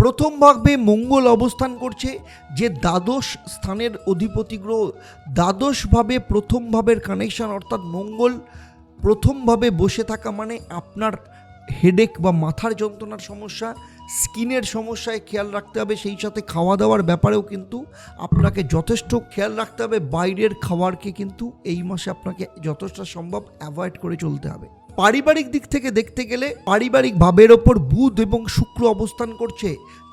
প্রথম ভাবে মঙ্গল অবস্থান করছে যে দ্বাদশ স্থানের অধিপতি গ্রহ দ্বাদশভাবে প্রথম ভাবের কানেকশন অর্থাৎ মঙ্গল প্রথমভাবে বসে থাকা মানে আপনার হেডেক বা মাথার যন্ত্রণার সমস্যা, স্কিনের সমস্যায় খেয়াল রাখতে হবে, সেই সাথে খাওয়া দাওয়ার ব্যাপারেও কিন্তু আপনাকে যথেষ্ট খেয়াল রাখতে হবে। বাইরের খাওয়ারকে কিন্তু এই মাসে আপনাকে যথেষ্ট সম্ভব অ্যাভয়েড করে চলতে হবে। পারিবারিক দিক থেকে দেখতে গেলে পারিবারিক ভাবের ওপর বুধ এবং শুক্র অবস্থান করছে।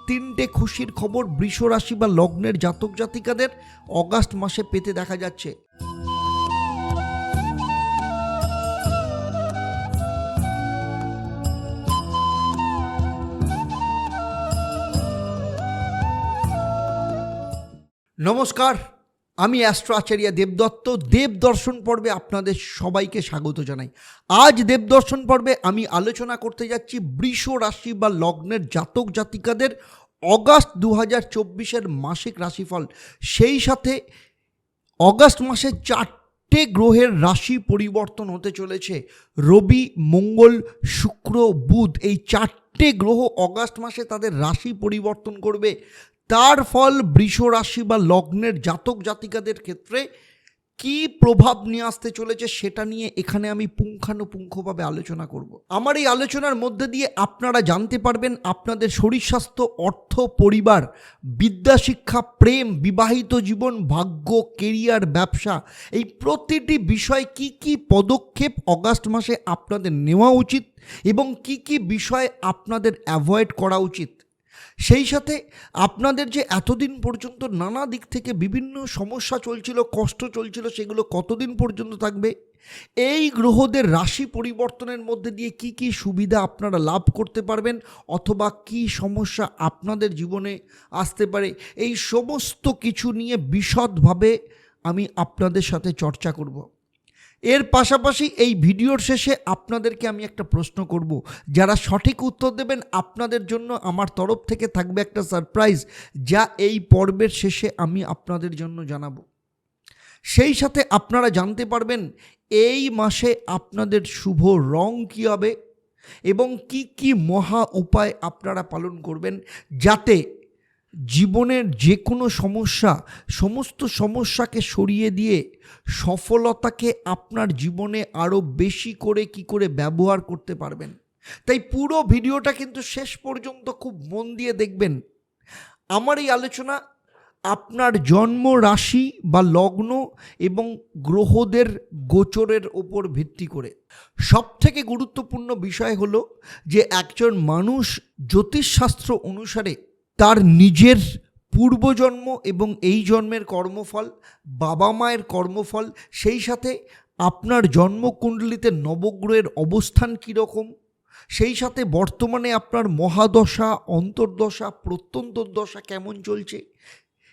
তিনটে খুশির খবর বৃষ রাশি বা লগ্নের জাতক জাতিকাদের অগাস্ট মাসে পেতে দেখা যাচ্ছে। নমস্কার। আমি অ্যাস্ট্রো আচার্য দেবদত্ত দেবদর্শন পর্বে আপনাদের সবাইকে স্বাগত জানাই। আজ দেবদর্শন পর্বে আমি আলোচনা করতে যাচ্ছি বৃষ রাশি বা লগ্নের জাতক জাতিকাদের অগাস্ট দু হাজার চব্বিশের মাসিক রাশিফল। সেই সাথে অগাস্ট মাসে চারটে গ্রহের রাশি পরিবর্তন হতে চলেছে। রবি, মঙ্গল, শুক্র, বুধ এই চারটে গ্রহ অগাস্ট মাসে তাদের রাশি পরিবর্তন করবে। তার ফল বৃষ রাশি বা লগ্নের জাতক জাতিকাদের ক্ষেত্রে কি প্রভাব নিয়ে আসতে চলেছে সেটা নিয়ে এখানে আমি পুঙ্খানুপুঙ্খভাবে আলোচনা করব। আমার এই আলোচনার মধ্যে দিয়ে আপনারা জানতে পারবেন আপনাদের শরীর স্বাস্থ্য, অর্থ, পরিবার, বিদ্যা, শিক্ষা, প্রেম, বিবাহিত জীবন, ভাগ্য, কেরিয়ার, ব্যবসা এই প্রতিটি বিষয় কি কি পদক্ষেপ অগাস্ট মাসে আপনাদের নেওয়া উচিত এবং কি কি বিষয় আপনাদের অ্যাভয়েড করা উচিত সেই সাথে আপনাদের যে এতদিন পর্যন্ত নানা দিক থেকে বিভিন্ন সমস্যা চলছিল, কষ্ট চলছিল, সেগুলো কতদিন পর্যন্ত থাকবে? এই গ্রহদের রাশি পরিবর্তনের মধ্যে দিয়ে কি কি সুবিধা আপনারা লাভ করতে পারবেন অথবা কি সমস্যা আপনাদের জীবনে আসতে পারে? এই সমস্ত কিছু নিয়ে বিশদভাবে আমি আপনাদের সাথে চর্চা করব। এর পাশাপাশি এই ভিডিওর শেষে আপনাদেরকে আমি একটা প্রশ্ন করব। যারা সঠিক উত্তর দেবেন, আপনাদের জন্য আমার তরফ থেকে থাকবে একটা সারপ্রাইজ, যা এই পর্বের শেষে আমি আপনাদের জন্য জানাব। সেই সাথে আপনারা জানতে পারবেন, এই মাসে আপনাদের শুভ রং কী হবে এবং কি কি মহা উপায় আপনারা পালন করবেন, যাতে জীবনের যে কোনো সমস্যা, সমস্ত সমস্যাকে সরিয়ে দিয়ে সফলতাকে আপনার জীবনে আরও বেশি করে কি করে ব্যবহার করতে পারবেন। তাই পুরো ভিডিওটা কিন্তু শেষ পর্যন্ত খুব মন দিয়ে দেখবেন। আমার এই আলোচনা আপনার জন্ম রাশি বা লগ্ন এবং গ্রহদের গোচরের ওপর ভিত্তি করে। সব থেকে গুরুত্বপূর্ণ বিষয় হলো যে একজন মানুষ জ্যোতিষশাস্ত্র অনুসারে তার নিজের পূর্বজন্ম এবং এই জন্মের কর্মফল, বাবা মায়ের কর্মফল, সেই সাথে আপনার জন্মকুণ্ডলিতে নবগ্রহের অবস্থান কীরকম? সেই সাথে বর্তমানে আপনার মহাদশা, অন্তর্দশা প্রত্যন্তর্দশা কেমন চলছে?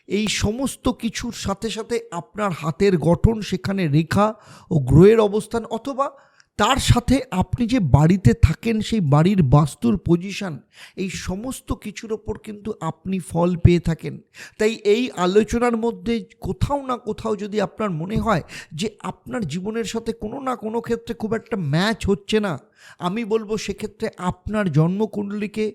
এই সমস্ত কিছুর সাথে সাথে আপনার হাতের গঠন, সেখানে রেখা ও গ্রহের অবস্থান অথবা তার সাথে আপনি যে বাড়িতে থাকেন, সেই বাড়ির বাস্তুর পজিশন এই সমস্ত কিছুর ওপর কিন্তু আপনি ফল পেয়ে থাকেন। তাই এই আলোচনার মধ্যে কোথাও না কোথাও যদি আপনার মনে হয় যে আপনার জীবনের সাথে কোনো না কোনো ক্ষেত্রে খুব একটা ম্যাচ হচ্ছে না, আমি বলব সেক্ষেত্রে আপনার জন্মকুণ্ডলীকে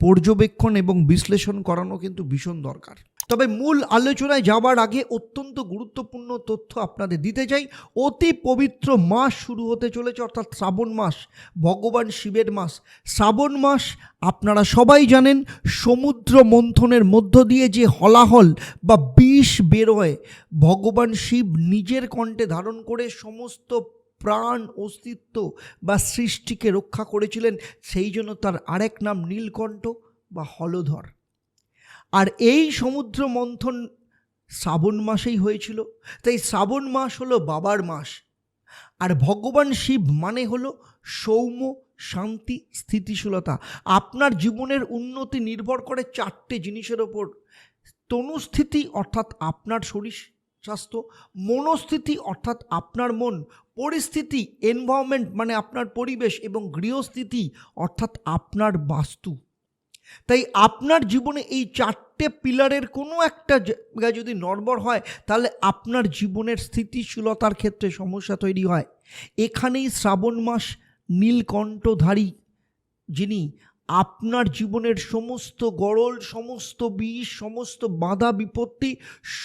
পর্যবেক্ষণ এবং বিশ্লেষণ করানো কিন্তু ভীষণ দরকার। তবে মূল আলোচনায় যাওয়ার আগে অত্যন্ত গুরুত্বপূর্ণ তথ্য আপনাদের দিতে চাই। অতি পবিত্র মাস শুরু হতে চলেছে, অর্থাৎ শ্রাবণ মাস, ভগবান শিবের মাস। শ্রাবণ মাস, আপনারা সবাই জানেন, সমুদ্র মন্থনের মধ্য দিয়ে যে হলাহল বা বিষ বেরোয়, ভগবান শিব নিজের কণ্ঠে ধারণ করে সমস্ত প্রাণ অস্তিত্ব বা সৃষ্টিকে রক্ষা করেছিলেন, সেই জন্য তার আরেক নাম নীলকণ্ঠ বা হলধর। আর এই সমুদ্র মন্থন শ্রাবণ মাসেই হয়েছিল। তাই শ্রাবণ মাস হলো বাবার মাস। আর ভগবান শিব মানে হলো সৌম্য, শান্তি, স্থিতিশীলতা। আপনার জীবনের উন্নতি নির্ভর করে চারটে জিনিসের ওপর। তনুস্থিতি অর্থাৎ আপনার শরীর। স্বাস্থ্য, মনস্থিতি অর্থাৎ আপনার মন, পরিস্থিতি এনভায়রনমেন্ট মানে আপনার পরিবেশ এবং গৃহস্থিতি অর্থাৎ আপনার বাস্তু। তাই আপনার জীবনে এই চারটে পিলারের কোনো একটা জায়গায় যদি নড়বড় হয়, তাহলে আপনার জীবনের স্থিতিশীলতার ক্ষেত্রে সমস্যা তৈরি হয়। এখানেই শ্রাবণ মাস নীলকণ্ঠধারী যিনি আপনার জীবনের সমস্ত গরল সমস্ত বিষ, সমস্ত বাধা বিপত্তি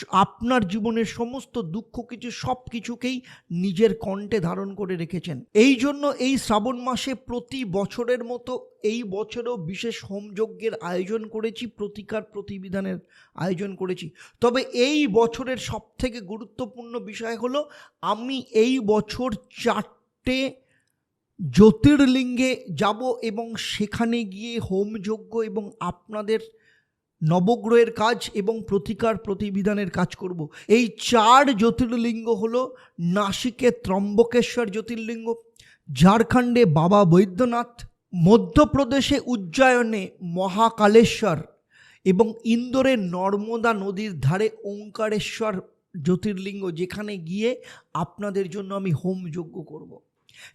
আপনার জীবনের সমস্ত দুঃখ কিছু, সব কিছুকেই নিজের কণ্ঠে ধারণ করে রেখেছেন। এই জন্য এই শ্রাবণ মাসে প্রতি বছরের মতো এই বছরও বিশেষ হোমযজ্ঞের আয়োজন করেছি, প্রতিকার প্রতিবিধানের আয়োজন করেছি। তবে এই বছরের সবথেকে গুরুত্বপূর্ণ বিষয় হলো, আমি এই বছর চারটে জ্যোতির্লিঙ্গে যাব এবং সেখানে গিয়ে হোমযজ্ঞ এবং আপনাদের নবগ্রহের কাজ এবং প্রতিকার প্রতিবিধানের কাজ করব এই চার জ্যোতির্লিঙ্গ হল নাসিকে ত্রম্বকেশ্বর জ্যোতির্লিঙ্গ, ঝাড়খণ্ডে বাবা বৈদ্যনাথ, মধ্যপ্রদেশে উজ্জয়নে মহাকালেশ্বর এবং ইন্দোরে নর্মদা নদীর ধারে ওঙ্কারেশ্বর জ্যোতির্লিঙ্গ, যেখানে গিয়ে আপনাদের জন্য আমি হোম যজ্ঞ করব।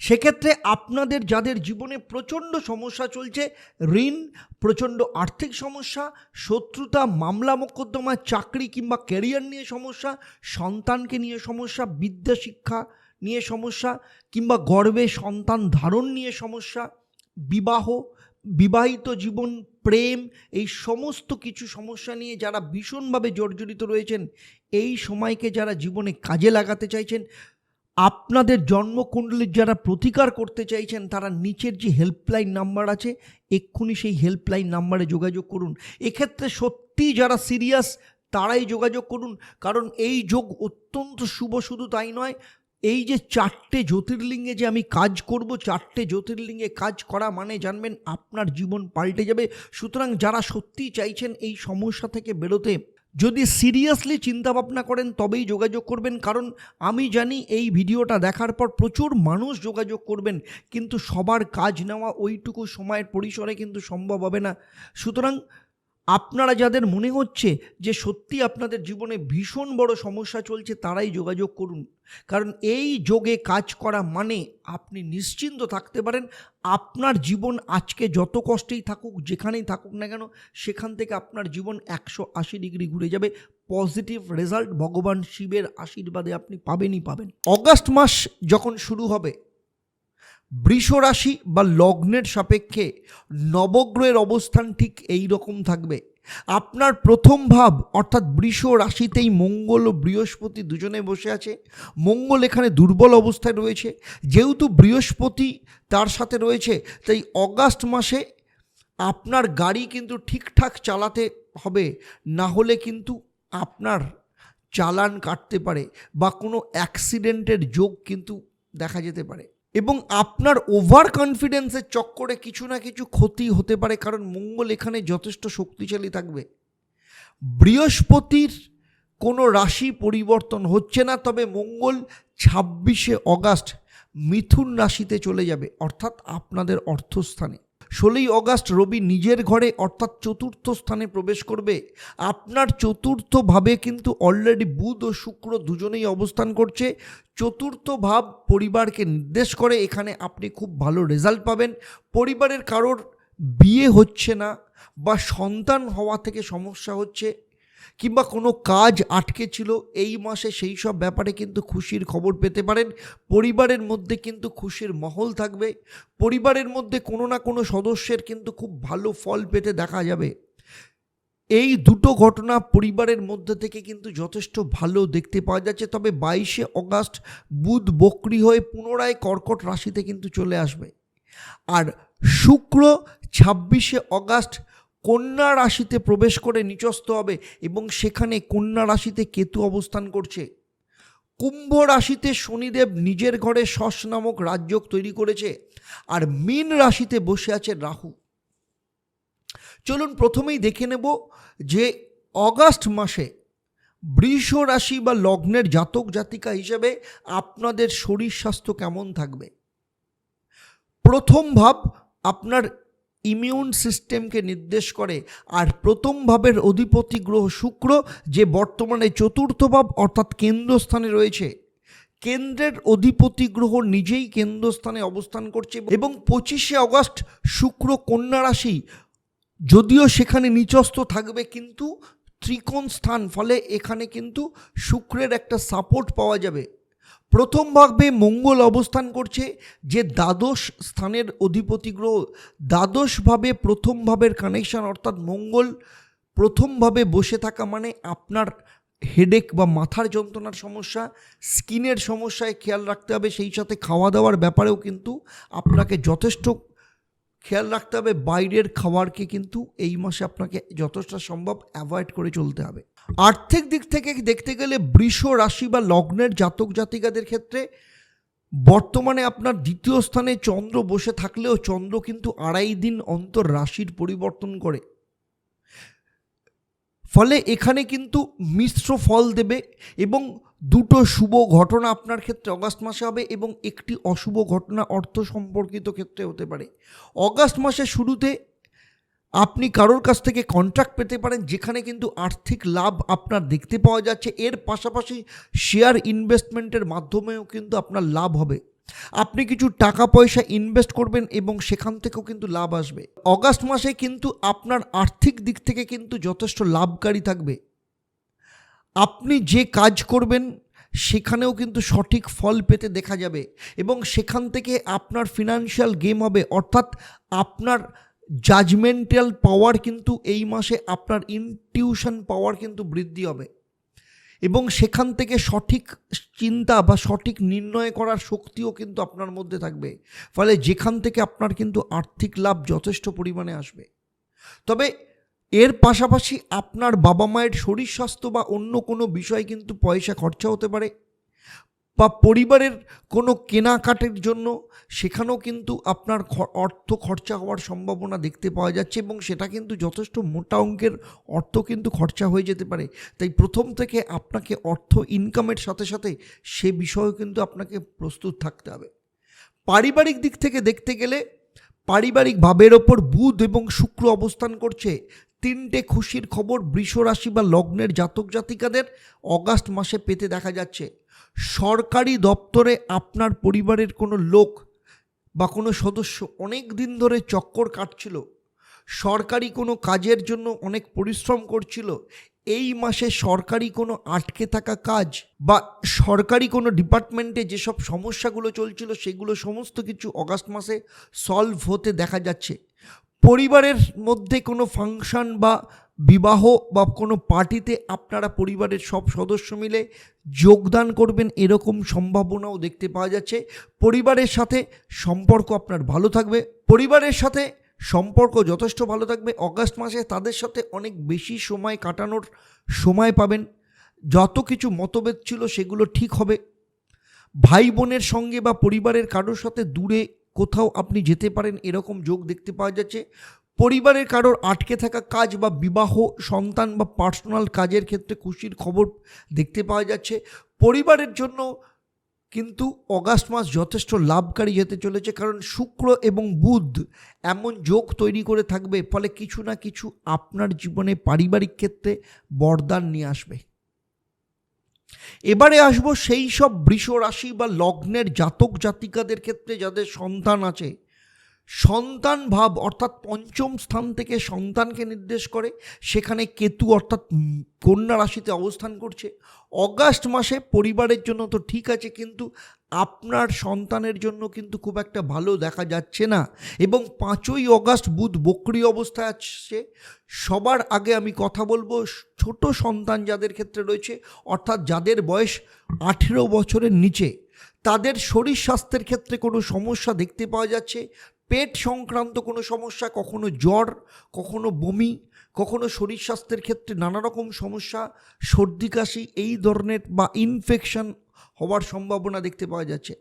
সেক্ষেত্রে আপনাদের, যাদের জীবনে প্রচণ্ড সমস্যা চলছে, ঋণ, প্রচণ্ড আর্থিক সমস্যা, শত্রুতা, মামলা মোকদ্দমা, চাকরি কিংবা ক্যারিয়ার নিয়ে সমস্যা, সন্তানকে নিয়ে সমস্যা, বিদ্যা শিক্ষা নিয়ে সমস্যা কিংবা গর্বে সন্তান ধারণ নিয়ে সমস্যা, বিবাহ, বিবাহিত জীবন, প্রেম, এই সমস্ত কিছু সমস্যা নিয়ে যারা ভীষণভাবে জর্জরিত রয়েছেন, এই সময়কে যারা জীবনে কাজে লাগাতে চাইছেন আপনাদের জন্মকুণ্ডলীর যারা প্রতিকার করতে চাইছেন, তারা নিচের যে হেল্পলাইন নাম্বার আছে, এক্ষুনি সেই হেল্পলাইন নাম্বারে যোগাযোগ করুন। এক্ষেত্রে সত্যি যারা সিরিয়াস তারাই যোগাযোগ করুন। কারণ এই যোগ অত্যন্ত শুভ, শুধু তাই নয়, এই যে চারটে জ্যোতির্লিঙ্গে যে আমি কাজ করব, চারটে জ্যোতির্লিঙ্গে কাজ করা মানে জানবেন আপনার জীবন পাল্টে যাবে। সুতরাং যারা সত্যিই চাইছেন এই সমস্যা থেকে বেরোতে যদি সিরিয়াসলি চিন্তাভাবনা করেন, তবেই যোগাযোগ করবেন। কারণ আমি জানি এই ভিডিওটা দেখার পর প্রচুর মানুষ যোগাযোগ করবেন, কিন্তু সবার কাজ নেওয়া ওইটুকু সময়ের পরিসরে কিন্তু সম্ভব হবে না। সুতরাং আপনারা যাদের মনে হচ্ছে যে সত্যি আপনাদের জীবনে ভীষণ বড় সমস্যা চলছে, তারাই যোগাযোগ করুন। কারণ এই যোগে কাজ করা মানে আপনি নিশ্চিন্ত থাকতে পারেন, আপনার জীবন আজকে যত কষ্টেই থাকুক, যেখানেই থাকুক না কেন, সেখান থেকে আপনার জীবন একশো আশি ডিগ্রি ঘুরে যাবে। পজিটিভ রেজাল্ট ভগবান শিবের আশীর্বাদে আপনি পাবেনই পাবেন। অগাস্ট মাস যখন শুরু হবে বৃষ রাশি বা লগ্নের সাপেক্ষে নবগ্রহের অবস্থান ঠিক এই রকম থাকবে। আপনার প্রথম ভাব, অর্থাৎ বৃষ রাশিতেই মঙ্গল ও বৃহস্পতি দুজনে বসে আছে। মঙ্গল এখানে দুর্বল অবস্থায় রয়েছে। যেহেতু বৃহস্পতি তার সাথে রয়েছে, তাই অগাস্ট মাসে আপনার গাড়ি কিন্তু ঠিকঠাক চালাতে হবে। না হলে কিন্তু আপনার চালান কাটতে পারে বা কোনো অ্যাক্সিডেন্টের যোগ কিন্তু দেখা যেতে পারে। এবং আপনার ওভার কনফিডেন্সের চক্করে কিছু না কিছু ক্ষতি হতে পারে, কারণ মঙ্গল এখানে যথেষ্ট শক্তিশালী থাকবে। বৃহস্পতির কোনো রাশি পরিবর্তন হচ্ছে না, তবে মঙ্গল ছাব্বিশে অগাস্ট মিথুন রাশিতে চলে যাবে, অর্থাৎ আপনাদের অর্থস্থানে। ষোলোই অগাস্ট রবি নিজের ঘরে অর্থাৎ চতুর্থ স্থানে প্রবেশ করবে। আপনার চতুর্থ ভাবে কিন্তু অলরেডি বুধ ও শুক্র দুজনেই অবস্থান করছে। চতুর্থ ভাব পরিবারকে নির্দেশ করে, এখানে আপনি খুব ভালো রেজাল্ট পাবেন। পরিবারের কারোর বিয়ে হচ্ছে না বা সন্তান হওয়া থেকে সমস্যা হচ্ছে। কিংবা কোনো কাজ আটকে ছিল এই মাসে সেই সব ব্যাপারে কিন্তু খুশির খবর পেতে পারেন। পরিবারের মধ্যে কিন্তু খুশির মহল থাকবে। পরিবারের মধ্যে কোনো না কোনো সদস্যের কিন্তু খুব ভালো ফল পেতে দেখা যাবে। এই দুটো ঘটনা পরিবারের মধ্যে থেকে কিন্তু যথেষ্ট ভালো দেখতে পাওয়া যাচ্ছে। তবে বাইশে অগাস্ট বুধ বকরি হয়ে পুনরায় কর্কট রাশিতে কিন্তু চলে আসবে। আর শুক্র ছাব্বিশে অগাস্ট কন্যা রাশিতে প্রবেশ করে নিচস্থ হবে এবং সেখানে কন্যা রাশিতে কেতু অবস্থান করছে। কুম্ভ রাশিতে শনিদেব নিজের ঘরে শস নামক রাজযোগ তৈরি করেছে আর মীন রাশিতে বসে আছে রাহু। চলুন প্রথমেই দেখে নেব যে অগাস্ট মাসে বৃষ রাশি বা লগ্নের জাতক জাতিকা হিসেবে আপনাদের শরীর স্বাস্থ্য কেমন থাকবে? প্রথম ভাব, আপনার ইমিউন সিস্টেমকে নির্দেশ করে। আর প্রথম ভাবের অধিপতি গ্রহ শুক্র, যে বর্তমানে চতুর্থ ভাব অর্থাৎ কেন্দ্রস্থানে রয়েছে। কেন্দ্রের অধিপতি গ্রহ নিজেই কেন্দ্রস্থানে অবস্থান করছে এবং পঁচিশে অগস্ট শুক্র কন্যা রাশি, যদিও সেখানে নিচস্থ থাকবে কিন্তু ত্রিকোণ স্থান, ফলে এখানে কিন্তু শুক্রের একটা সাপোর্ট পাওয়া যাবে। প্রথম ভাবে মঙ্গল অবস্থান করছে যে দ্বাদশ স্থানের অধিপতি গ্রহ দ্বাদশভাবে প্রথম ভাবের কানেকশন অর্থাৎ মঙ্গল প্রথমভাবে বসে থাকা মানে আপনার হেডেক বা মাথার যন্ত্রণার সমস্যা স্কিনের সমস্যায় খেয়াল রাখতে হবে। সেই সাথে খাওয়া দাওয়ার ব্যাপারেও কিন্তু আপনাকে যথেষ্ট খেয়াল রাখতে হবে বাইরের খাবারকে কিন্তু এই মাসে আপনাকে যথেষ্ট সম্ভব অ্যাভয়েড করে চলতে হবে। আর্থিক দিক থেকে দেখতে গেলে বৃষ রাশি বা লগ্নের জাতক জাতিকাদের ক্ষেত্রে বর্তমানে আপনার দ্বিতীয় স্থানে চন্দ্র বসে থাকলেও চন্দ্র কিন্তু আড়াই দিন অন্তর রাশির পরিবর্তন করে। ফলে এখানে কিন্তু মিশ্র ফল দেবে এবং দুটো শুভ ঘটনা আপনার ক্ষেত্রে অগাস্ট মাসে হবে এবং একটি অশুভ ঘটনা অর্থ সম্পর্কিত ক্ষেত্রে হতে পারে। অগাস্ট মাসের শুরুতে আপনি কারোর কাছ থেকে কন্ট্রাক্ট পেতে পারেন, যেখানে কিন্তু আর্থিক লাভ আপনার দেখতে পাওয়া যাচ্ছে। এর পাশাপাশি শেয়ার ইনভেস্টমেন্টের মাধ্যমেও কিন্তু আপনার লাভ হবে। আপনি কিছু টাকা পয়সা ইনভেস্ট করবেন এবং সেখান থেকেও কিন্তু লাভ আসবে। অগাস্ট মাসে কিন্তু আপনার আর্থিক দিক থেকে কিন্তু যথেষ্ট লাভকারী থাকবে। আপনি যে কাজ করবেন, সেখানেও কিন্তু সঠিক ফল পেতে দেখা যাবে এবং সেখান থেকে আপনার ফিনান্সিয়াল গেম হবে। অর্থাৎ আপনার জাজমেন্টাল পাওয়ার কিন্তু এই মাসে আপনার ইনটিউশন পাওয়ার কিন্তু বৃদ্ধি হবে এবং সেখান থেকে সঠিক চিন্তা বা সঠিক নির্ণয় করার শক্তিও কিন্তু আপনার মধ্যে থাকবে। ফলে যেখান থেকে আপনার কিন্তু আর্থিক লাভ যথেষ্ট পরিমাণে আসবে। তবে এর পাশাপাশি আপনার বাবা মায়ের শরীর স্বাস্থ্য বা অন্য কোনো বিষয়ে কিন্তু পয়সা খরচা হতে পারে বা পরিবারের কোনো কেনাকাটির জন্য সেখানেও কিন্তু আপনার অর্থ খরচা হওয়ার সম্ভাবনা দেখতে পাওয়া যাচ্ছে এবং সেটা কিন্তু যথেষ্ট মোটা অঙ্কের অর্থ কিন্তু খরচা হয়ে যেতে পারে। তাই প্রথম থেকে আপনাকে অর্থ ইনকামের সাথে সাথে সে বিষয়েও কিন্তু আপনাকে প্রস্তুত থাকতে হবে। পারিবারিক দিক থেকে দেখতে গেলে পারিবারিক ভাবের ওপর বুধ এবং শুক্র অবস্থান করছে। তিনটে খুশির খবর বৃষ রাশি বা লগ্নের জাতক জাতিকাদের অগাস্ট মাসে পেতে দেখা যাচ্ছে। সরকারি দপ্তরে আপনার পরিবারের কোনো লোক বা কোনো সদস্য অনেক দিন ধরে চক্কর কাটছিল। সরকারি কোনো কাজের জন্য অনেক পরিশ্রম করছিল। এই মাসে সরকারি কোনো আটকে থাকা কাজ বা সরকারি কোনো ডিপার্টমেন্টে যেসব সমস্যাগুলো চলছিল, সেগুলো সমস্ত কিছু অগাস্ট মাসে সলভ হতে দেখা যাচ্ছে। পরিবারের মধ্যে কোনো ফাংশন বা বিবাহ বা কোনো পার্টিতে আপনারা পরিবারের সব সদস্য মিলে যোগদান করবেন, এরকম সম্ভাবনাও দেখতে পাওয়া যাচ্ছে। পরিবারের সাথে সম্পর্ক আপনার ভালো থাকবে। পরিবারের সাথে সম্পর্ক যথেষ্ট ভালো থাকবে। অগাস্ট মাসে তাদের সাথে অনেক বেশি সময় কাটানোর সময় পাবেন। যত কিছু মতভেদ ছিল সেগুলো ঠিক হবে। ভাই বোনের সঙ্গে বা পরিবারের কারোর সাথে দূরে কোথাও আপনি যেতে পারেন, এরকম যোগ দেখতে পাওয়া যাচ্ছে। পরিবারের কারোর আটকে থাকা কাজ বা বিবাহ, সন্তান বা পার্সোনাল কাজের ক্ষেত্রে খুশির খবর দেখতে পাওয়া যাচ্ছে। পরিবারের জন্য কিন্তু অগাস্ট মাস যথেষ্ট লাভকারী যেতে চলেছে, কারণ শুক্র এবং বুধ এমন যোগ তৈরি করে থাকবে, ফলে কিছু না কিছু আপনার জীবনে পারিবারিক ক্ষেত্রে বরদান নিয়ে আসবে। এবারে আসব সেই সব বৃষ রাশি বা লগ্নের জাতক জাতিকাদের ক্ষেত্রে যাদের সন্তান আছে। সন্তান ভাব অর্থাৎ পঞ্চম স্থান থেকে সন্তানকে নির্দেশ করে। সেখানে কেতু অর্থাৎ কন্যা রাশিতে অবস্থান করছে। অগাস্ট মাসে পরিবারের জন্য তো ঠিক আছে, কিন্তু আপনার সন্তানের জন্য কিন্তু খুব একটা ভালো দেখা যাচ্ছে না। এবং পাঁচই অগাস্ট বুধ বকরি অবস্থায় আসছে সবার আগে আমি কথা বলব, ছোট সন্তান যাদের ক্ষেত্রে রয়েছে, অর্থাৎ যাদের বয়স আঠেরো বছরের নিচে, তাদের শরীর স্বাস্থ্যের ক্ষেত্রে কোনো সমস্যা দেখতে পাওয়া যাচ্ছে। পেট সংক্রান্ত কোনো সমস্যা, কখনো জ্বর, কখনো বমি, কখনো শরীর স্বাস্থ্যের ক্ষেত্রে নানা রকম সমস্যা, সর্দি কাশি, এই ধরনের বা ইনফেকশন হওয়ার সম্ভাবনা দেখতে পাওয়া যাচ্ছে।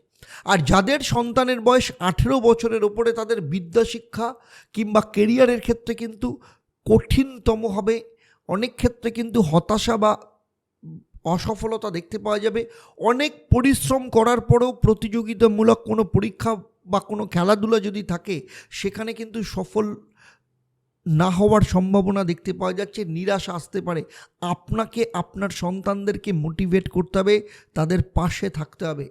আর যাদের সন্তানের বয়স আঠেরো বছরের ওপরে তাদের বিদ্যা শিক্ষা কিংবা কেরিয়ারের ক্ষেত্রে কিন্তু কঠিনতম হবে। অনেক ক্ষেত্রে কিন্তু হতাশা বা অসফলতা দেখতে পাওয়া যাবে। অনেক পরিশ্রম করার পরেও প্রতিযোগিতামূলক কোনো পরীক্ষা বা কোনো খেলাধুলা যদি থাকে, সেখানে কিন্তু সফল না হওয়ার সম্ভাবনা দেখতে পাওয়া যাচ্ছে, নিরাশা আসতে পারে। আপনাকে আপনার সন্তানদেরকে মোটিভেট করতে হবে, তাদের পাশে থাকতে হবে।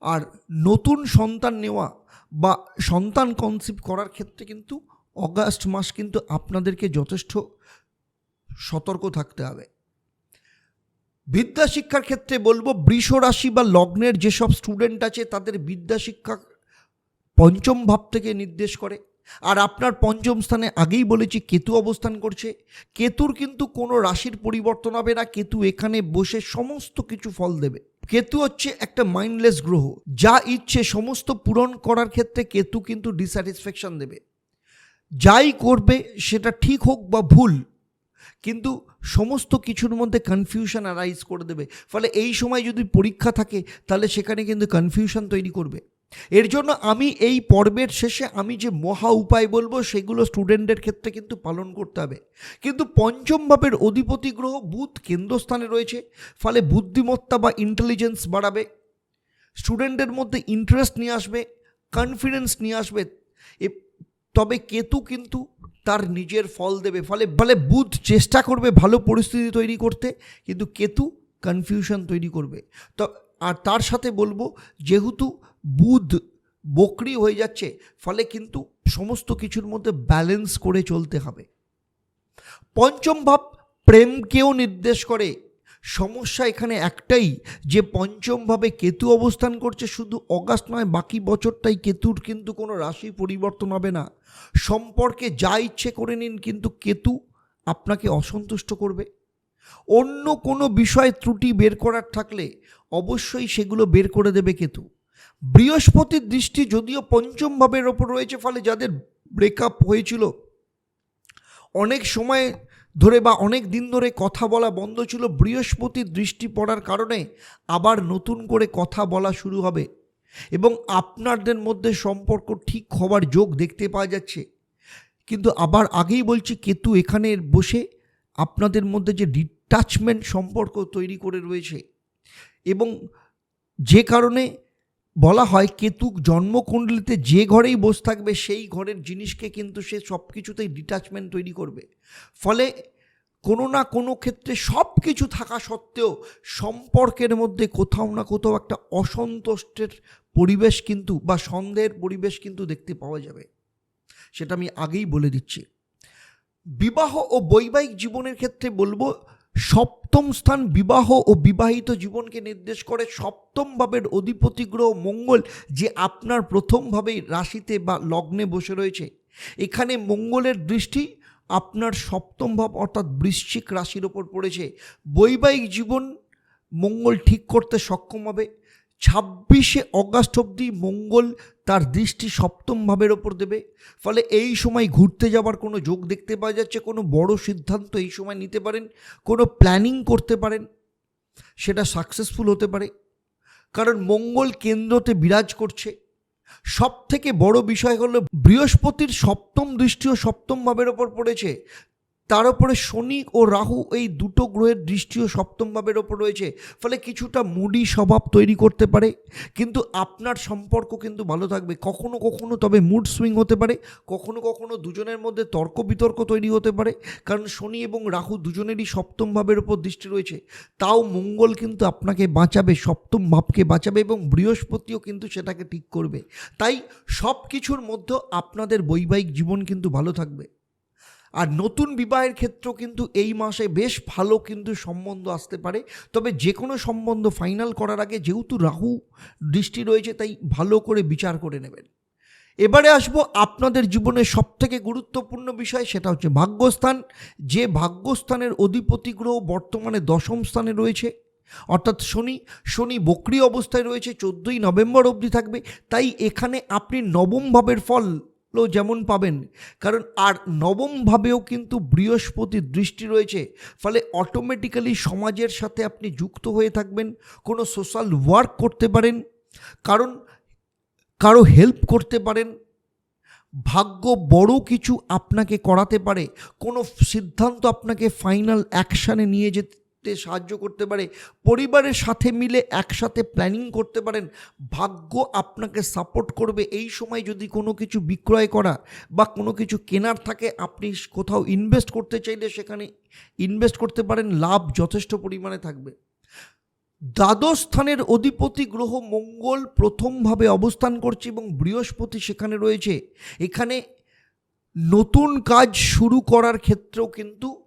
আর নতুন সন্তান নেওয়া বা সন্তান কনসিভ করার ক্ষেত্রে কিন্তু অগাস্ট মাস কিন্তু আপনাদেরকে যথেষ্ট সতর্ক থাকতে হবে। বিদ্যা শিক্ষার ক্ষেত্রে বলব, বৃষ রাশি বা লগ্নের যেসব স্টুডেন্ট আছে, তাদের বিদ্যা শিক্ষা পঞ্চম ভাব থেকে নির্দেশ করে। আর আপনার পঞ্চম স্থানে আগেই বলেছি, কেতু অবস্থান করছে। কেতুর কিন্তু কোনো রাশির পরিবর্তন হবে না, কেতু এখানে বসে সমস্ত কিছু ফল দেবে। কেতু হচ্ছে একটা মাইন্ডলেস গ্রহ, যা ইচ্ছে সমস্ত পূরণ করার ক্ষেত্রে কেতু কিন্তু ডিস্যাটিসফ্যাকশন দেবে। যাই করবে, সেটা ঠিক হোক বা ভুল, কিন্তু সমস্ত কিছুর মধ্যে কনফিউশন অ্যারাইজ করে দেবে। ফলে এই সময় যদি পরীক্ষা থাকে, তাহলে সেখানে কিন্তু কনফিউশন তৈরি করবে। এর জন্য আমি এই পর্বের শেষে আমি যে মহা উপায় বলব, সেগুলো স্টুডেন্টদের ক্ষেত্রে কিন্তু পালন করতে হবে। কিন্তু পঞ্চম ভাবের অধিপতি গ্রহ বুধ কেন্দ্রস্থানে রয়েছে, ফলে বুদ্ধিমত্তা বা ইন্টেলিজেন্স বাড়াবে স্টুডেন্টের মধ্যে ইন্টারেস্ট নিয়ে আসবে কনফিডেন্স নিয়ে আসবে। তবে কেতু কিন্তু তার নিজের ফল দেবে, ফলে ফলে বুধ চেষ্টা করবে ভালো পরিস্থিতি তৈরি করতে, কিন্তু কেতু কনফিউশন তৈরি করবে। তো আর তার সাথে বলব, যেহেতু বুধ বকরি হয়ে যাচ্ছে, ফলে কিন্তু সমস্ত কিছুর মধ্যে ব্যালেন্স করে চলতে হবে। পঞ্চম ভাব, প্রেমকেও নির্দেশ করে। সমস্যা এখানে একটাই, যে পঞ্চমভাবে কেতু অবস্থান করছে, শুধু অগাস্ট নয়, বাকি বছরটাই কেতুর কিন্তু কোনো রাশি পরিবর্তন হবে না। সম্পর্কে যা ইচ্ছে করে নিন, কিন্তু কেতু আপনাকে অসন্তুষ্ট করবে। অন্য কোনো বিষয় ত্রুটি বের করার থাকলে অবশ্যই সেগুলো বের করে দেবে কেতু। বৃহস্পতির দৃষ্টি যদিও পঞ্চম ভাবের ওপর রয়েছে, ফলে যাদের ব্রেকআপ হয়েছিল, অনেক সময় ধরে বা অনেক দিন ধরে কথা বলা বন্ধ ছিল, বৃহস্পতির দৃষ্টি পড়ার কারণে আবার নতুন করে কথা বলা শুরু হবে এবং আপনাদের মধ্যে সম্পর্ক ঠিক হওয়ার যোগ দেখতে পাওয়া যাচ্ছে। কিন্তু আবার আগেই বলছি, কেতু এখানে বসে আপনাদের মধ্যে যে ডিটাচমেন্ট সম্পর্ক তৈরি করে রয়েছে এবং যে কারণে বলা হয় কেতু জন্মকুণ্ডলিতে যে ঘরেই বসে থাকবে, সেই ঘরের জিনিসকে কিন্তু সে সব কিছুতেই ডিটাচমেন্ট তৈরি করবে। ফলে কোনো না কোনো ক্ষেত্রে সব কিছু থাকা সত্ত্বেও সম্পর্কের মধ্যে কোথাও না কোথাও একটা অসন্তুষ্টের পরিবেশ কিন্তু বা সন্দেহের পরিবেশ কিন্তু দেখতে পাওয়া যাবে। সেটা আমি আগেই বলে দিচ্ছি। বিবাহ ও বৈবাহিক জীবনের ক্ষেত্রে বলব, সপ্তম স্থান বিবাহ ও বিবাহিত জীবনকে নির্দেশ করে সপ্তম ভাবের অধিপতি গ্রহ মঙ্গল, যে আপনার প্রথমভাবেই রাশিতে বা লগ্নে বসে রয়েছে। এখানে মঙ্গলের দৃষ্টি আপনার সপ্তম ভাব অর্থাৎ বৃশ্চিক রাশির ওপর পড়েছে। বৈবাহিক জীবন মঙ্গল ঠিক করতে সক্ষম হবে। ছাব্বিশে অগাস্ট অবধি মঙ্গল তার দৃষ্টি সপ্তম ভাবের ওপর দেবে। ফলে এই সময় ঘুরতে যাওয়ার কোনো যোগ দেখতে পাওয়া যাচ্ছে, কোনো বড় সিদ্ধান্ত এই সময় নিতে পারেন, কোনো প্ল্যানিং করতে পারেন, সেটা সাকসেসফুল হতে পারে। কারণ মঙ্গল কেন্দ্রতে বিরাজ করছে। সব থেকে বড় বিষয় হলো বৃহস্পতির সপ্তম দৃষ্টিও সপ্তম ভাবের ওপর পড়েছে। তার উপরে শনি ও রাহু এই দুটো গ্রহের দৃষ্টিও সপ্তম ভাবের ওপর রয়েছে। ফলে কিছুটা মুডি স্বভাব তৈরি করতে পারে, কিন্তু আপনার সম্পর্ক কিন্তু ভালো থাকবে। কখনো কখনো তবে মুড সুইং হতে পারে, কখনো কখনো দুজনের মধ্যে তর্ক বিতর্ক তৈরি হতে পারে, কারণ শনি এবং রাহু দুজনেরই সপ্তম ভাবের ওপর দৃষ্টি রয়েছে। তাও মঙ্গল কিন্তু আপনাকে বাঁচাবে, সপ্তম ভাবকে বাঁচাবে এবং বৃহস্পতিও কিন্তু সেটাকে ঠিক করবে। তাই সব কিছুর মধ্যে আপনাদের বৈবাহিক জীবন কিন্তু ভালো থাকবে। আর নতুন বিবাহের ক্ষেত্রেও কিন্তু এই মাসে বেশ ভালো কিন্তু সম্বন্ধ আসতে পারে। তবে যে কোনো সম্বন্ধ ফাইনাল করার আগে যেহেতু রাহু দৃষ্টি রয়েছে, তাই ভালো করে বিচার করে নেবেন। এবারে আসব আপনাদের জীবনের সবথেকে গুরুত্বপূর্ণ বিষয়, সেটা হচ্ছে ভাগ্যস্থান। যে ভাগ্যস্থানের অধিপতি গ্রহ বর্তমানে দশম স্থানে রয়েছে, অর্থাৎ শনি। শনি বক্রি অবস্থায় রয়েছে, চোদ্দোই নভেম্বর অবধি থাকবে। তাই এখানে আপনি নবম ভাবের ফল যেমন পাবেন। কারণ আর নবম ভাবেও কিন্তু বৃহস্পতির দৃষ্টি রয়েছে। ফলে অটোমেটিক্যালি সমাজের সাথে আপনি যুক্ত হয়ে থাকবেন, কোনো সোশ্যাল ওয়ার্ক করতে পারেন, কারণ কারও হেল্প করতে পারেন, ভাগ্য বড় কিছু আপনাকে করাতে পারে, কোনো সিদ্ধান্ত আপনাকে ফাইনাল অ্যাকশানে নিয়ে যেতে সাহায্য করতে পারে, পরিবারের সাথে মিলে একসাথে প্ল্যানিং করতে পারেন, ভাগ্য আপনাকে সাপোর্ট করবে। এই সময় যদি কোনো কিছু বিক্রয় করা বা কোনো কিছু কেনার থাকে, আপনি কোথাও ইনভেস্ট করতে চাইলে সেখানে ইনভেস্ট করতে পারেন, লাভ যথেষ্ট পরিমাণে থাকবে। দ্বাদশ স্থানের অধিপতি গ্রহ মঙ্গল প্রথমভাবে অবস্থান করছে এবং বৃহস্পতি সেখানে রয়েছে। এখানে নতুন কাজ শুরু করার ক্ষেত্রেও কিন্তু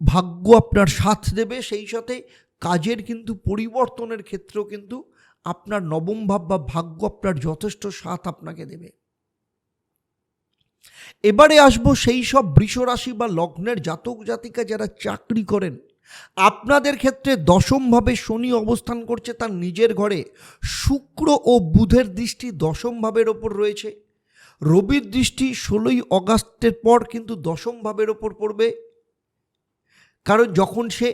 ভাগ্য আপনার সাথ দেবে, সেই সাথে কাজের কিন্তু পরিবর্তনের ক্ষেত্রেও কিন্তু আপনার নবম ভাব বা ভাগ্য আপনার যথেষ্ট সাথ আপনাকে দেবে। এবারে আসব সেই সব বৃষরাশি বা লগ্নের জাতক জাতিকা যারা চাকরি করেন। আপনাদের ক্ষেত্রে দশমভাবে শনি অবস্থান করছে তার নিজের ঘরে। শুক্র ও বুধের দৃষ্টি দশম ভাবের ওপর রয়েছে। রবির দৃষ্টি ষোলোই অগাস্টের পর কিন্তু দশম ভাবের ওপর পড়বে। কারণ যখন সে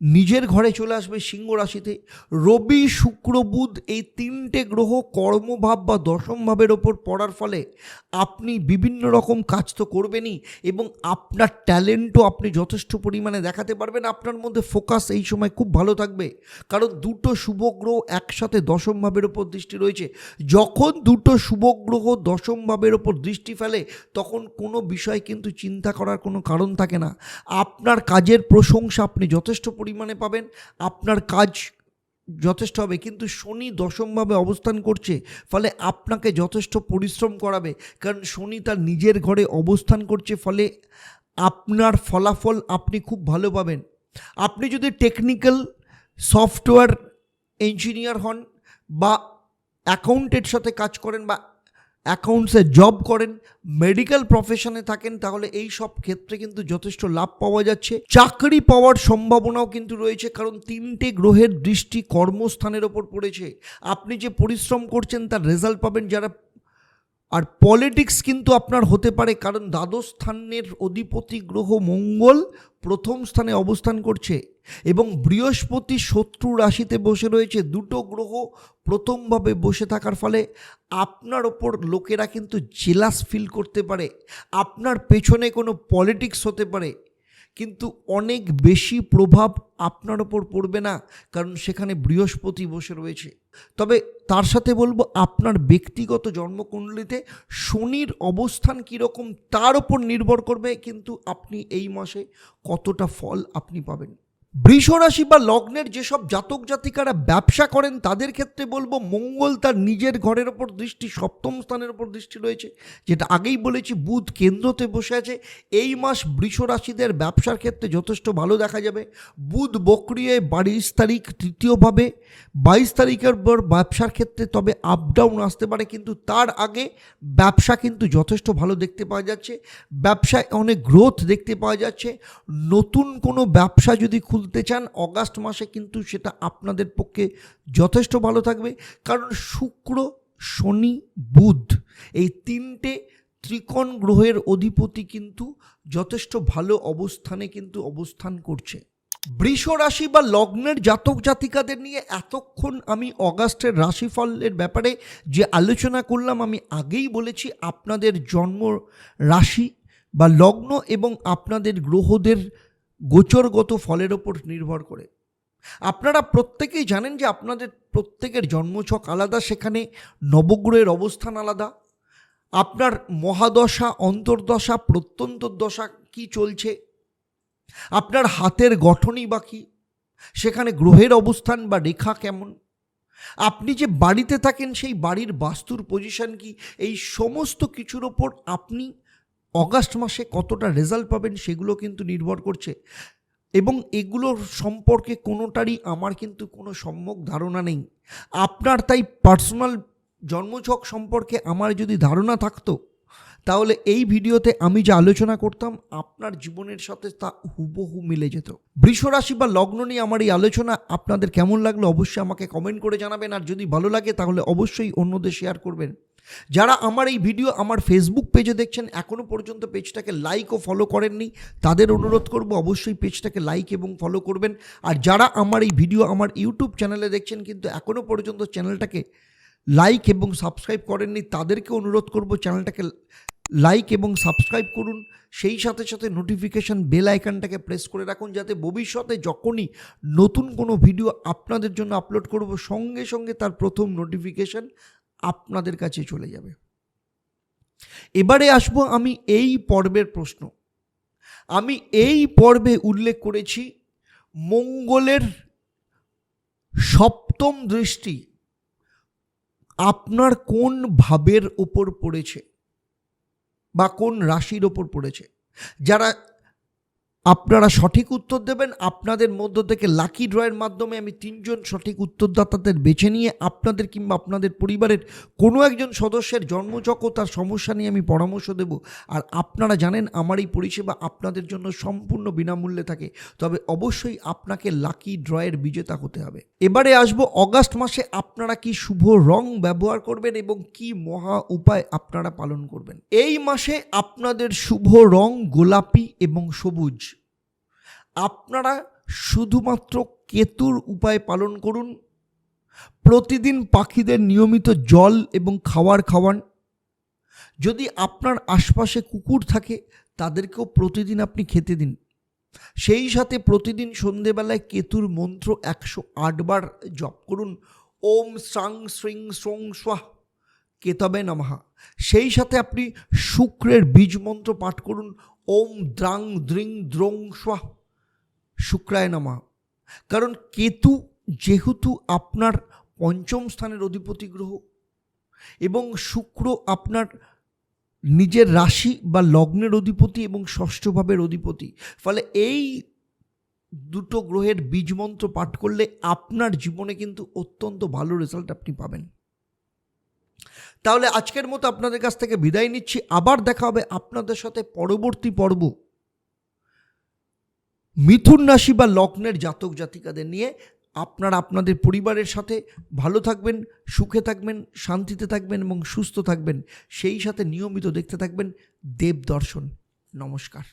নিজের ঘরে চলে আসবে সিংহ রাশিতে। রবি, শুক্র, বুধ এই তিনটে গ্রহ কর্মভাব বা দশম ভাবের ওপর পড়ার ফলে আপনি বিভিন্ন রকম কাজ তো করবেনই এবং আপনার ট্যালেন্টও আপনি যথেষ্ট পরিমাণে দেখাতে পারবেন। আপনার মধ্যে ফোকাস এই সময় খুব ভালো থাকবে। কারণ দুটো শুভ গ্রহ একসাথে দশম ভাবের ওপর দৃষ্টি রয়েছে। যখন দুটো শুভ গ্রহ দশম ভাবের ওপর দৃষ্টি ফেলে, তখন কোনো বিষয় কিন্তু চিন্তা করার কোনো কারণ থাকে না। আপনার কাজের প্রশংসা আপনি যথেষ্ট পরিমাণে পাবেন, আপনার কাজ যথেষ্ট হবে। কিন্তু শনি দশমভাবে অবস্থান করছে, ফলে আপনাকে যথেষ্ট পরিশ্রম করাবে। কারণ শনি তার নিজের ঘরে অবস্থান করছে, ফলে আপনার ফলাফল আপনি খুব ভালো পাবেন। আপনি যদি টেকনিক্যাল সফটওয়্যার ইঞ্জিনিয়ার হন বা অ্যাকাউন্টের সাথে কাজ করেন বা অ্যাকাউন্টসে জব করেন মেডিকেল প্রফেশনে থাকেন, তাহলে এই সব ক্ষেত্রে কিন্তু যথেষ্ট লাভ পাওয়া যাচ্ছে। চাকরি পাওয়ার সম্ভাবনাও কিন্তু রয়েছে, কারণ তিনটে গ্রহের দৃষ্টি কর্মস্থানের ওপর পড়েছে। আপনি যে পরিশ্রম করছেন, তার রেজাল্ট পাবেন যারা আর পলিটিক্স কিন্তু আপনার হতে পারে, কারণ দ্বাদশ স্থানের অধিপতি গ্রহ মঙ্গল প্রথম স্থানে অবস্থান করছে এবং বৃহস্পতি শত্রু রাশিতে বসে রয়েছে। দুটো গ্রহ প্রথমভাবে বসে থাকার ফলে আপনার ওপর লোকেরা কিন্তু জেলাস ফিল করতে পারে। আপনার পেছনে কোনো পলিটিক্স হতে পারে। কিন্তু অনেক বেশি প্রভাব আপনার ওপর পড়বে না, কারণ সেখানে বৃহস্পতি বসে রয়েছে। তবে তার সাথে বলব, আপনার ব্যক্তিগত জন্মকুণ্ডলিতে শনির অবস্থান কীরকম, তার উপর নির্ভর করবে কিন্তু আপনি এই মাসে কতটা ফল আপনি পাবেন। বৃষ রাশি বা লগ্নের যেসব জাতক জাতিকারা ব্যবসা করেন, তাদের ক্ষেত্রে বলব মঙ্গল তার নিজের ঘরের ওপর দৃষ্টি, সপ্তম স্থানের ওপর দৃষ্টি রয়েছে। যেটা আগেই বলেছি, বুধ কেন্দ্রতে বসে আছে। এই মাস বৃষ রাশিদের ব্যবসার ক্ষেত্রে যথেষ্ট ভালো দেখা যাবে। বুধ বক্রিয়ে বাইশ তারিখ তৃতীয়ভাবে, বাইশ তারিখের পর ব্যবসার ক্ষেত্রে তবে আপ ডাউন আসতে পারে, কিন্তু তার আগে ব্যবসা কিন্তু যথেষ্ট ভালো দেখতে পাওয়া যাচ্ছে। ব্যবসায় অনেক গ্রোথ দেখতে পাওয়া যাচ্ছে। নতুন কোনো ব্যবসা যদি খুলতে চান, অগাস্ট মাসে কিন্তু সেটা আপনাদের পক্ষে যথেষ্ট ভালো থাকবে। কারণ শুক্র, শনি, বুধ এই তিনটে ত্রিকোণ গ্রহের অধিপতি কিন্তু যথেষ্ট ভালো অবস্থানে কিন্তু অবস্থান করছে। বৃষ রাশি বা লগ্নের জাতক জাতিকাদের নিয়ে এতক্ষণ আমি অগাস্টের রাশিফলের ব্যাপারে যে আলোচনা করলাম, আমি আগেই বলেছি আপনাদের জন্ম রাশি বা লগ্ন এবং আপনাদের গ্রহদের গোচরগত ফলের ওপর নির্ভর করে। আপনারা প্রত্যেকেই জানেন যে আপনাদের প্রত্যেকের জন্মছক আলাদা, সেখানে নবগ্রহের অবস্থান আলাদা। আপনার মহাদশা, অন্তর্দশা প্রত্যন্তর দশা কি চলছে? আপনার হাতের গঠনই বা কী? সেখানে গ্রহের অবস্থান বা রেখা কেমন? আপনি যে বাড়িতে থাকেন, সেই বাড়ির বাস্তুর পজিশন কি? এই সমস্ত কিছুর ওপর আপনি অগাস্ট মাসে কতটা রেজাল্ট পাবেন সেগুলো কিন্তু নির্ভর করছে। এবং এগুলোর সম্পর্কে কোনোটারই আমার কিন্তু কোনো সম্যক ধারণা নেই। আপনার তাই পার্সোনাল জন্মছক সম্পর্কে আমার যদি ধারণা থাকতো, তাহলে এই ভিডিওতে আমি যে আলোচনা করতাম, আপনার জীবনের সাথে তা হুবহু মিলে যেত। বৃষরাশি বা লগ্ন নিয়ে আমার এই আলোচনা আপনাদের কেমন লাগল অবশ্যই আমাকে কমেন্ট করে জানাবেন। আর যদি ভালো লাগে, তাহলে অবশ্যই অন্যদের শেয়ার করবেন। যারা আমার এই ভিডিও আমার ফেসবুক পেজে দেখছেন এখনও পর্যন্ত পেজটাকে লাইক ও ফলো করেননি, তাদের অনুরোধ করব অবশ্যই পেজটাকে লাইক এবং ফলো করবেন। আর যারা আমার এই ভিডিও আমার ইউটিউব চ্যানেলে দেখছেন, কিন্তু এখনও পর্যন্ত চ্যানেলটাকে লাইক এবং সাবস্ক্রাইব করেননি, তাদেরকে অনুরোধ করব চ্যানেলটাকে লাইক এবং সাবস্ক্রাইব করুন। সেই সাথে সাথে নোটিফিকেশান বেল আইকনটাকে প্রেস করে রাখুন, যাতে ভবিষ্যতে যখনই নতুন কোনো ভিডিও আপনাদের জন্য আপলোড করব, সঙ্গে সঙ্গে তার প্রথম নোটিফিকেশান আপনাদের কাছে চলে যাবে। এবারে আসব আমি এই পর্বের প্রশ্ন। আমি এই পর্বে উল্লেখ করেছি মঙ্গলের সপ্তম দৃষ্টি আপনার কোন ভাবের ওপর পড়েছে বা কোন রাশির ওপর পড়েছে। যারা আপনারা সঠিক উত্তর দেবেন, আপনাদের মধ্য থেকে লাকি ড্রয়ের মাধ্যমে আমি তিনজন সঠিক উত্তরদাতাদের বেছে নিয়ে আপনাদের কিংবা আপনাদের পরিবারের কোনো একজন সদস্যের জন্মচক ও তার সমস্যা নিয়ে আমি পরামর্শ দেব। আর আপনারা জানেন, আমার এই পরিষেবা আপনাদের জন্য সম্পূর্ণ বিনামূল্যে থাকে। তবে অবশ্যই আপনাকে লাকি ড্রয়ের বিজেতা হতে হবে। এবারে আসব অগাস্ট মাসে আপনারা কি শুভ রং ব্যবহার করবেন এবং কি মহা উপায় আপনারা পালন করবেন। এই মাসে আপনাদের শুভ রং গোলাপি এবং সবুজ। আপনারা শুধুমাত্র কেতুর উপায় পালন করুন, প্রতিদিন পাখিদের নিয়মিত জল এবং খাবার খাওয়ান। যদি আপনার আশপাশে কুকুর থাকে, তাদেরকেও প্রতিদিন আপনি খেতে দিন। সেই সাথে প্রতিদিন সন্ধেবেলায় কেতুর মন্ত্র একশো আটবার জপ করুন। ওম সাং শ্রিং শ্রং স্বাহ কেতবে নমহা সেই সাথে আপনি শুক্রের বীজ মন্ত্র পাঠ করুন। ওম দ্রাং দ্রিং দ্রং স্বাহ। শুক্রায় নমা। কারণ কেতু যেহেতু আপনার পঞ্চম স্থানের অধিপতি গ্রহ, এবং শুক্র আপনার নিজের রাশি বা লগ্নের অধিপতি এবং ষষ্ঠ ভাবের অধিপতি, ফলে এই দুটো গ্রহের বীজমন্ত্র পাঠ করলে আপনার জীবনে কিন্তু অত্যন্ত ভালো রেজাল্ট আপনি পাবেন। তাহলে আজকের মতো আপনাদের কাছ থেকে বিদায় নিচ্ছি। আবার দেখা হবে আপনাদের সাথে পরবর্তী পর্ব। মিথুন রাশি বা লগ্নের জাতক জাতিকাদের নিয়ে আপনারা আপনাদের পরিবারের সাথে ভালো থাকবেন, সুখে থাকবেন, শান্তিতে থাকবেন এবং সুস্থ থাকবেন। সেই সাথে নিয়মিত দেখতে থাকবেন দেব দর্শন নমস্কার।